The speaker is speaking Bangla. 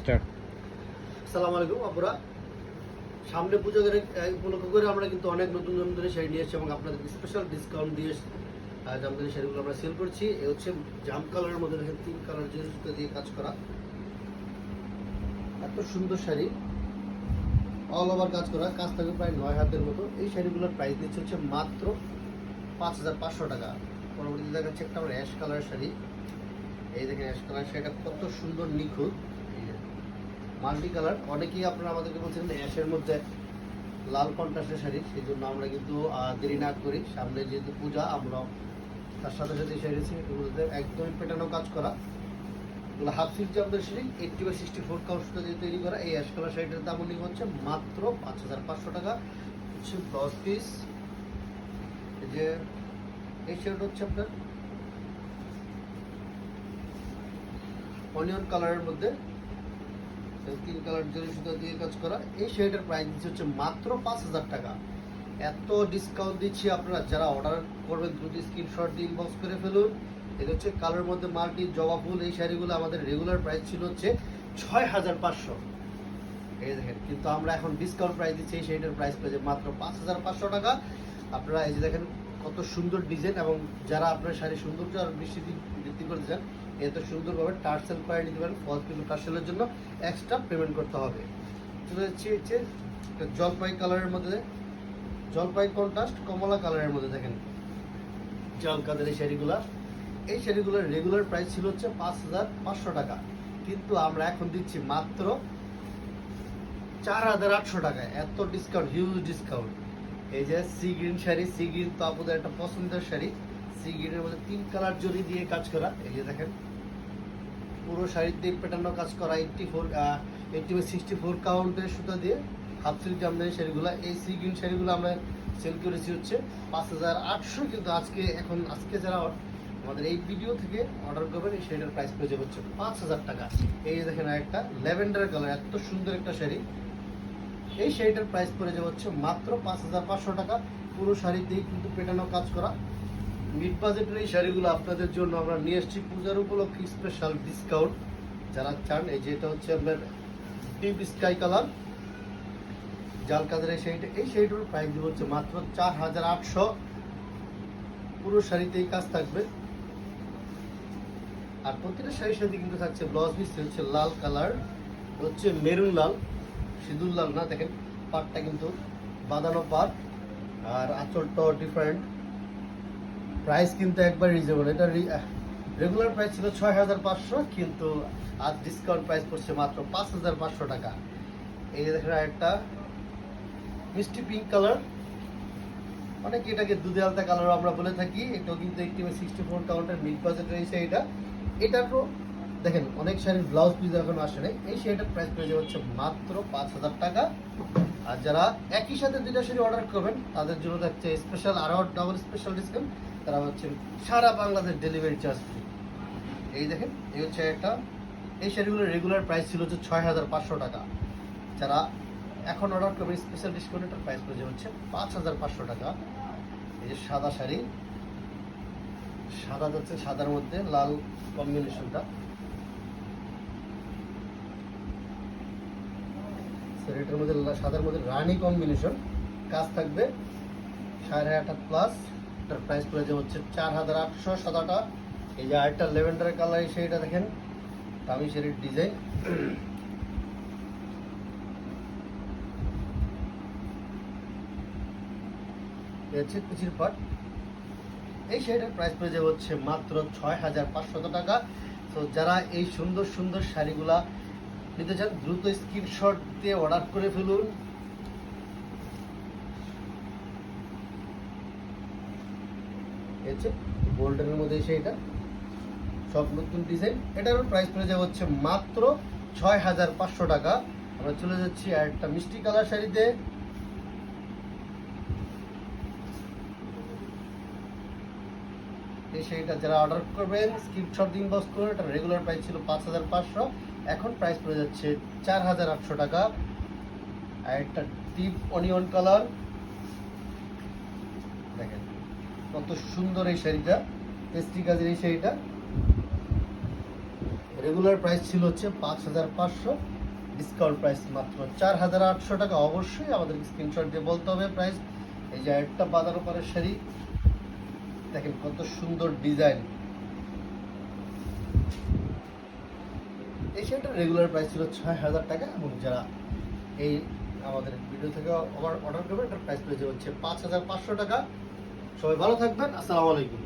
স্টার্ট। সালাম আলাইকুম, আপুরা। সামনে পুজো করে উপলক্ষ করে আমরা কিন্তু অনেক নতুন নতুন শাড়ি নিয়ে এসেছি এবং আপনাদের স্পেশাল ডিসকাউন্ট দিয়ে জামদানি শাড়িগুলো আমরা সেল করছি। এ হচ্ছে জাম কালারের মধ্যে দেখেন, তিন কালার যে দিয়ে কাজ করা। এত সুন্দর শাড়ি। অল ওভার কাজ করা। কাজ থাকবে প্রায় নয় হাতের মতো। এই শাড়িগুলোর প্রাইস দিচ্ছে হচ্ছে মাত্র পাঁচ হাজার পাঁচশো টাকা। পরবর্তীতে দেখাচ্ছে একটা আমার অ্যাশ কালার শাড়ি। এই দেখেন অ্যাশ কালার শাড়িটা কত সুন্দর নিখুঁত। Multi colour. অনেকেই আপনারা আমাদেরকে বলছেন অ্যাশের মধ্যে লাল কন্ট্রাস্টের শাড়ি সেই জন্য আমরা কিন্তু দেরি না করি। সামনে যেহেতু পূজা, আমরা তার সাথে সাথে শাড়ি এগুলোতে একদমই পেটানো কাজ করা। এগুলো হাফ সিল্ক জামদার শাড়ি এইটটি বা সিক্সটি ফোর কাউন্সটা দিয়ে তৈরি করা। এই অ্যাশ কালার শাড়িটার দাম উনি হচ্ছে মাত্র পাঁচ হাজার পাঁচশো টাকা। হচ্ছে ব্লাউজ পিস এই যে, এই শাড়িটা হচ্ছে আপনার অনিয়ন কালারের মধ্যে। তিন কালার জরি সুতা দিয়ে কাজ করা। এই শাড়িটার প্রাইস দিচ্ছে হচ্ছে মাত্র পাঁচ হাজার টাকা। এত ডিসকাউন্ট দিচ্ছি আপনারা, যারা অর্ডার করবেন দ্রুত স্ক্রিনশট দিয়ে ইনবক্স করে ফেলুন। এটা হচ্ছে কালার মধ্যে মাল্টি, জবা ফুল, এই শাড়িগুলো আমাদের রেগুলার প্রাইস ছিল হচ্ছে ছয় হাজার পাঁচশো। এই দেখেন, কিন্তু আমরা এখন ডিসকাউন্ট প্রাইস দিচ্ছি, এই শাড়িটার প্রাইস পেয়েছে মাত্র পাঁচ হাজার পাঁচশো টাকা। আপনারা এই যে দেখেন কত সুন্দর ডিজাইন এবং যারা আপনার শাড়ি সৌন্দর্য আর বৃষ্টি বৃদ্ধি করতে চান এত সুন্দরভাবে টার্সেল করে নিতে পারেন ফলস পিকো টার্সেলের জন্য এক্সট্রা পেমেন্ট করতে হবে। চলে যাচ্ছি হচ্ছে জলপাই কালারের মধ্যে। জলপাই কন্ট্রাস্ট কমলা কালারের মধ্যে দেখেন। জল কাদের এই শাড়িগুলা? এই শাড়িগুলোর রেগুলার প্রাইস ছিল হচ্ছে পাঁচ হাজার পাঁচশো টাকা। কিন্তু আমরা এখন দিচ্ছি মাত্র চার হাজার আটশো টাকায় এত ডিসকাউন্ট হিউজ ডিসকাউন্ট এই যে sea green sari sea green তো আপনাদের একটা পছন্দের শাড়ি। সি মধ্যে তিন কালার জরি দিয়ে কাজ করা, এই যে দেখেন। পুরো শাড়িতে পেটানো কাজ করা eighty four eighty sixty four কাউন্টের সুতা দিয়ে হাফ সিল্ক জামদানি শাড়িগুলো, এই সি শাড়িগুলো আমরা সেল করেছি হচ্ছে পাঁচ হাজার আটশো, কিন্তু আজকে, এখন আজকে যারা আমাদের এই ভিডিও থেকে অর্ডার করবেন, এই শাড়িটার প্রাইস পেয়ে যাবে হচ্ছে পাঁচ হাজার টাকা। এই দেখেন একটা ল্যাভেন্ডার কালার এত সুন্দর একটা শাড়ি। এই শাড়িটার প্রাইস পড়ে যাবে হচ্ছে মাত্র পাঁচ হাজার পাঁচশো টাকা। পুরো শাড়িতেই কিন্তু পেটানো কাজ করা। মিড বাজেটের এই শাড়িগুলো আপনাদের জন্য আমরা নিয়ে এসেছি পূজার উপলক্ষে স্পেশাল ডিসকাউন্ট যারা চান, এই যে এটা হচ্ছে আপনার ডিপ স্কাই কালার জাল কাদের এই শাড়িটা, এই শাড়িটার প্রাইস দিব হচ্ছে মাত্র চার হাজার আটশো। পুরো শাড়িতেই কাজ থাকবে। আর প্রত্যেকটা শাড়ির সাথে কিন্তু থাকছে ব্লাউজ পিস হচ্ছে লাল কালার হচ্ছে মেরুন লাল। সিঁদুর লাল না, দেখেন পাটটা কিন্তু বাঁধানো পাট আর আঁচলটাও ডিফারেন্ট প্রাইস কিন্তু একবার রিজনেবল এটা রেগুলার প্রাইস ছিল ছয় হাজার পাঁচশো, কিন্তু আজ ডিসকাউন্ট প্রাইস পড়ছে মাত্র পাঁচ হাজার পাঁচশো টাকা। এই যে দেখেন একটা মিষ্টি পিঙ্ক কালার অনেকে এটাকে দুধে আলতা কালারও আমরা বলে থাকি, এটাও কিন্তু একটি sixty four counter mid budget রয়েছে এটা। এটারও দেখেন, অনেক শাড়ির ব্লাউজ পিস এখন আসে নাই। এই শাড়িটার প্রাইস পেয়ে হচ্ছে মাত্র পাঁচ হাজার টাকা। আর যারা একই সাথে দুইটা শাড়ি অর্ডার করবেন, তাদের জন্য থাকছে স্পেশাল আরও ডাবল স্পেশাল ডিসকাউন্ট তারা হচ্ছে সারা বাংলাদেশ ডেলিভারি চার্জ ফ্রি এই দেখেন, এই হচ্ছে একটা, এই শাড়িগুলোর রেগুলার প্রাইস ছিল হচ্ছে ছয় হাজার পাঁচশো টাকা। যারা এখন অর্ডার করবেন স্পেশাল ডিসকাউন্টের প্রাইস পড়ে যাবে হচ্ছে পাঁচ হাজার পাঁচশো টাকা। এই যে সাদা শাড়ি, সাদা হচ্ছে সাদার মধ্যে লাল কম্বিনেশনটা এটার মধ্যে সাদার মধ্যে রানি কম্বিনেশন কাজ থাকবে সাড়ে আট প্লাস এটার প্রাইস পড়ে যাবে হচ্ছে চার হাজার আটশো সাদাটা এই যে আরেকটা লেভেন্ডার কালার এই শাড়িটা দেখেন, দামি শাড়ির ডিজাইন হচ্ছে কুচির পাট। এই শাড়িটার প্রাইস পড়ে যাবে হচ্ছে মাত্র ছয় হাজার পাঁচশত টাকা। তো যারা এই সুন্দর সুন্দর শাড়িগুলা নিতে চান দ্রুত স্ক্রিনশট দিয়ে অর্ডার করে ফেলুন। হচ্ছে গোল্ডেনের মধ্যে এসে এটা। সব নতুন ডিজাইন এটারও প্রাইস পড়ে যাবে হচ্ছে মাত্র ছয় হাজার পাঁচশো টাকা। আমরা চলে যাচ্ছি আর একটা মিষ্টি কালার শাড়িতে। শাড়িটা যারা অর্ডার করবেন স্ক্রিনশট দিন বক্স করুন। এটা রেগুলার প্রাইস ছিল পাঁচ হাজার পাঁচশো। এখন প্রাইস পড়ে যাচ্ছে চার হাজার আটশো টাকা। আর একটা ডিপ অনিয়ন কালার দেখেন, কত সুন্দর এই শাড়িটা টেস্টি কাজের এই শাড়িটা। রেগুলার প্রাইস ছিল হচ্ছে পাঁচ হাজার পাঁচশো। ডিসকাউন্ট প্রাইস মাত্র চার হাজার আটশো টাকা। অবশ্যই আমাদের স্ক্রিনশট দিয়ে বলতে হবে প্রাইস এই যে একটা বাদার উপরে শাড়ি। দেখেন কত সুন্দর ডিজাইন এই শাড়িটার রেগুলার প্রাইস ছিল ছয় হাজার টাকা এবং যারা এই আমাদের ভিডিও থেকে আবার অর্ডার করবেন এটার প্রাইস পেয়েছে হচ্ছে পাঁচ হাজার পাঁচশো টাকা। সবাই ভালো থাকবেন, আসসালামু আলাইকুম।